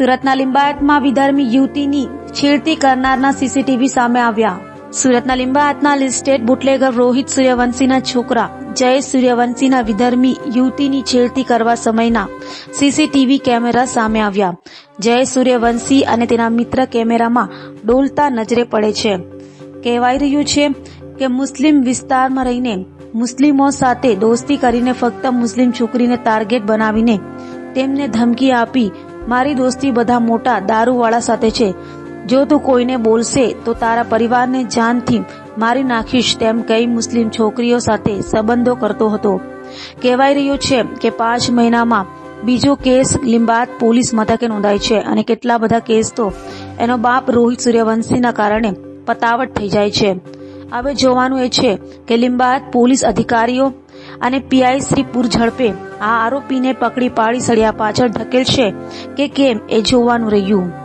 સુરતના લિંબાયતમાં વિધર્મી યુવતીની છેડતી કરનારના સીસીટીવી સામે આવ્યા. સુરતના લિંબાયતના લિસ્ટેડ બુટલેગર રોહિત સૂર્યવંશીના છોકરા જયેશ સૂર્યવંશીના વિધર્મી યુવતીની છેડતી કરવા સમયના સીસીટીવી કેમેરા સામે આવ્યા. જયેશ સૂર્યવંશી અને તેના મિત્ર કેમેરામાં ડોલતા નજરે પડે છે. કહેવાઈ રહ્યું છે કે મુસ્લિમ વિસ્તારમાં રહીને મુસ્લિમો સાથે દોસ્તી કરીને ફક્ત મુસ્લિમ છોકરીને ટાર્ગેટ બનાવીને તેમને ધમકી આપી મારી દોસ્તી બધા મોટા દારૂવાળા સાથે છે. જો તું કોઈને બોલશે, તો તારા પરિવારને જાનથી મારી નાખીશ તેમ કઈ મુસ્લિમ છોકરીઓ સાથે સંબંધો કરતો હતો. કહેવાય રહ્યું છે કે પાંચ મહિનામાં બીજો કેસ લિંબાત પોલીસ મથકે નોંધાય છે અને કેટલા બધા કેસ તો એનો બાપ રોહિત સૂર્યવંશીના કારણે પતાવટ થઈ જાય છે. હવે જોવાનું એ છે કે લિંબાયત પોલીસ અધિકારીઓ અને પીઆઈ શ્રી પૂર ઝડપે આ આરોપીને પકડી પાડી સળિયા પાછળ ધકેલશે કે કેમ એ જોવાનું રહ્યું.